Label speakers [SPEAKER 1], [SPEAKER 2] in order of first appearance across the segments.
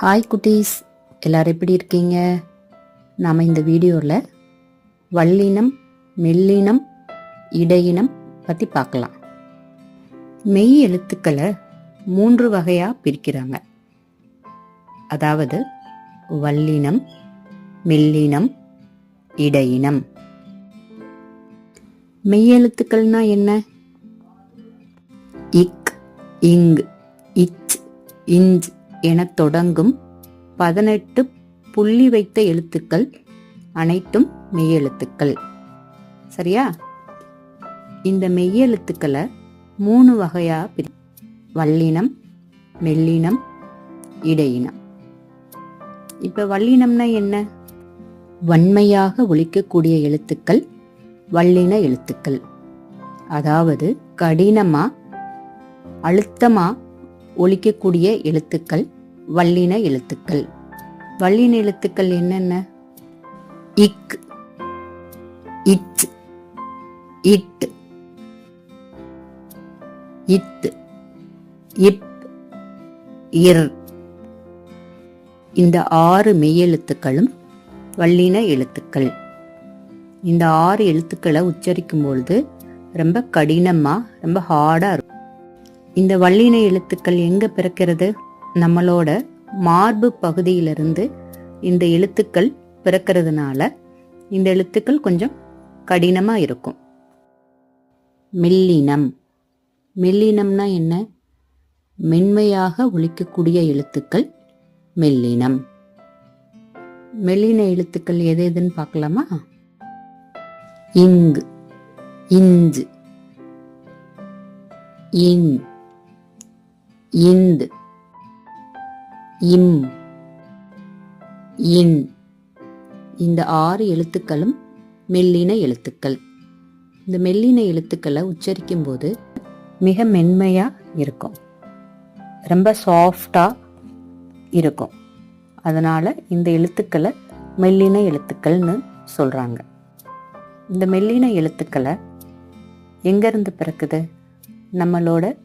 [SPEAKER 1] Hi குட்டீஸ். எல்லாரும் எப்படி இருக்கீங்க? நாம் இந்த வீடியோவில் வல்லினம் மெல்லினம் இடையினம் பற்றி பார்க்கலாம். மெய் எழுத்துக்களை மூன்று வகையாக பிரிக்கிறாங்க. அதாவது வல்லினம் மெல்லினம் இடையினம். மெய்யெழுத்துக்கள்னா என்ன? இக் இங் இச் இஞ்ச் என தொடங்கும் பதினெட்டு புள்ளி வைத்த எழுத்துக்கள் அனைத்தும் மெய்யெழுத்துக்கள். சரியா? இந்த மெய்யெழுத்துக்களை மூணு வகையா பிரி வல்லினம் மெல்லினம் இடையினம். இப்ப வல்லினம்னா என்ன? வன்மையாக ஒழிக்கக்கூடிய எழுத்துக்கள் வல்லின எழுத்துக்கள். அதாவது கடினமா அழுத்தமா ஒழிக்கக்கூடிய எழுத்துக்கள் வல்லின எழுத்துக்கள். வல்லின எழுத்துக்கள் என்னென்ன? இக் இட் இட் இத் இப் இர். இந்த ஆறு மெய்யெழுத்துக்களும் வல்லின எழுத்துக்கள். இந்த ஆறு எழுத்துக்களை உச்சரிக்கும் பொழுது ரொம்ப கடினமா ரொம்ப ஹார்டா இருக்கும். இந்த வல்லின எழுத்துக்கள் எங்க பிறக்கிறது? நம்மளோட மார்பு பகுதியிலிருந்து இந்த எழுத்துக்கள் பிறக்கிறதுனால இந்த எழுத்துக்கள் கொஞ்சம் கடினமாக இருக்கும். மெல்லினம். மெல்லினம்னா என்ன? மென்மையாக ஒழிக்கக்கூடிய எழுத்துக்கள் மெல்லினம். மெல்லின எழுத்துக்கள் எது எதுன்னு பார்க்கலாமா? இங்கு. இஞ்சு. இன் இந்து. இம். இன். இந்த ஆறு எழுத்துக்களும் மெல்லின எழுத்துக்கள். இந்த மெல்லின எழுத்துக்களை உச்சரிக்கும் போது மிக மென்மையாக இருக்கும். ரொம்ப சாஃப்டாக இருக்கும். அதனால் இந்த எழுத்துக்களை மெல்லின எழுத்துக்கள்னு சொல்கிறாங்க இந்த மெல்லின எழுத்துக்களை எங்கேருந்து பிறக்குது? நம்மளோட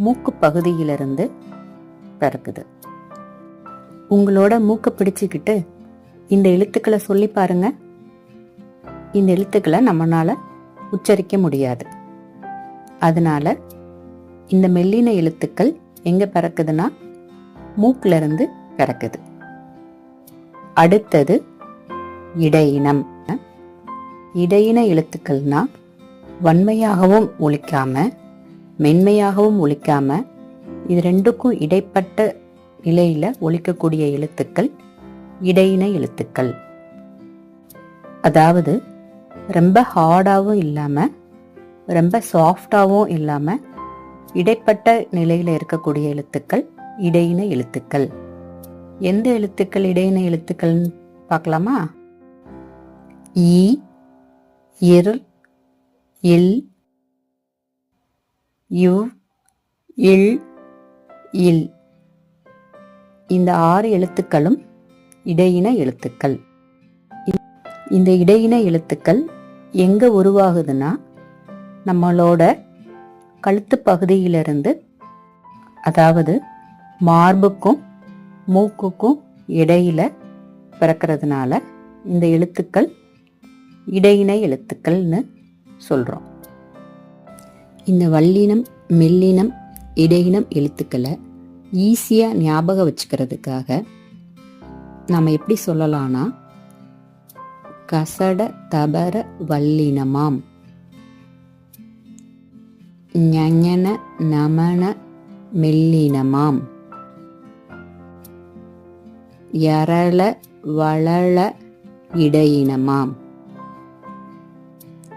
[SPEAKER 1] மூக்கு பகுதியிலிருந்து பிறக்குது உங்களோட மூக்கை பிடிச்சிக்கிட்டு இந்த எழுத்துக்களை சொல்லி பாருங்க. இந்த எழுத்துக்களை நம்மளால உச்சரிக்க முடியாது. அதனால இந்த மெல்லின எழுத்துக்கள் எங்க பிறக்குதுன்னா மூக்குல இருந்து பிறக்குது. அடுத்தது இடையினம். இடையின எழுத்துக்கள்னா வன்மையாகவும் ஒழிக்காம மென்மையாகவும் ஒழிக்காமல் இது ரெண்டுக்கும் இடைப்பட்ட நிலையில் ஒழிக்கக்கூடிய எழுத்துக்கள் இடையின எழுத்துக்கள். அதாவது ரொம்ப ஹார்டாகவும் இல்லாமல் ரொம்ப சாஃப்டாகவும் இல்லாமல் இடைப்பட்ட நிலையில் இருக்கக்கூடிய எழுத்துக்கள் இடையின எழுத்துக்கள். எந்த எழுத்துக்கள் இடையின எழுத்துக்கள்னு பார்க்கலாமா? ஈ இர் இல் யு இல் இல். இந்த ஆறு எழுத்துக்களும் இடையின எழுத்துக்கள். இந்த இடையின எழுத்துக்கள் எங்கே உருவாகுதுன்னா நம்மளோட கழுத்து பகுதியிலிருந்து அதாவது மார்புக்கும் மூக்குக்கும் இடையில பிறக்கிறதுனால இந்த எழுத்துக்கள் இடையின எழுத்துக்கள்னு சொல்கிறோம் இந்த வல்லினம் மெல்லினம் இடையினம் எழுத்துக்களை ஈஸியாக ஞாபகம் வச்சுக்கிறதுக்காக நாம் எப்படி சொல்லலாம்னா கசட தபர வல்லினமாம் ஞஞன நமன மெல்லினமாம். யரள வளள இடையினமாம்.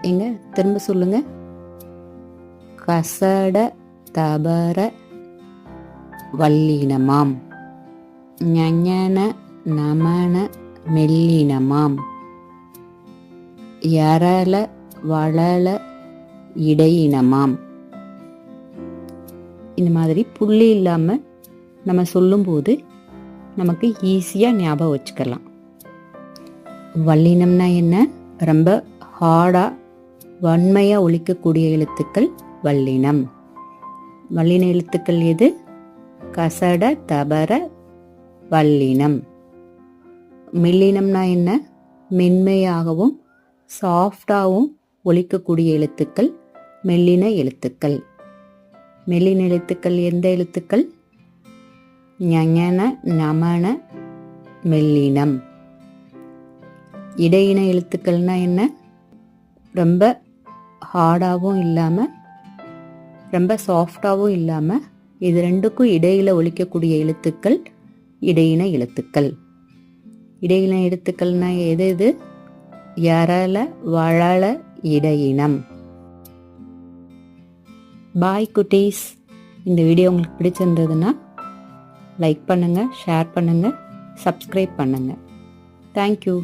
[SPEAKER 1] எங்க? திரும்ப சொல்லுங்கள் கசட தபர வல்லினமாம். ஞஞன நமன மெல்லினமாம். யரள வளள இடையினமாம். இந்த மாதிரி புள்ளி இல்லாமல் நம்ம சொல்லும்போது நமக்கு ஈஸியாக ஞாபகம் வச்சுக்கலாம். வல்லினம்னா என்ன? ரொம்ப ஹார்டாக வன்மையாக ஒழிக்கக்கூடிய எழுத்துக்கள் வல்லினம். வல்லின எழுத்துக்கள் எது? கசட தபர வல்லினம். மில்லினம்னா என்ன? மென்மையாகவும் சாஃப்டாகவும் ஒழிக்கக்கூடிய எழுத்துக்கள் மெல்லின எழுத்துக்கள். மெல்லின எழுத்துக்கள் எந்த எழுத்துக்கள்? ஞஞன நமன மெல்லினம். இடையின எழுத்துக்கள்னா என்ன? ரொம்ப ஹார்டாகவும் இல்லாமல் ரொம்ப சாஃப்டாகவும் இல்லாமல் இது ரெண்டுக்கும் இடையில் ஒழிக்கக்கூடிய எழுத்துக்கள் இடையின எழுத்துக்கள். இடையின எழுத்துக்கள்னால் எது எது யரள வளள இடையினம். பாய் குட்டீஸ். இந்த வீடியோ உங்களுக்கு பிடிச்சிருந்ததுன்னா லைக் பண்ணுங்கள் ஷேர் பண்ணுங்கள் சப்ஸ்கிரைப் பண்ணுங்கள் தேங்க்யூ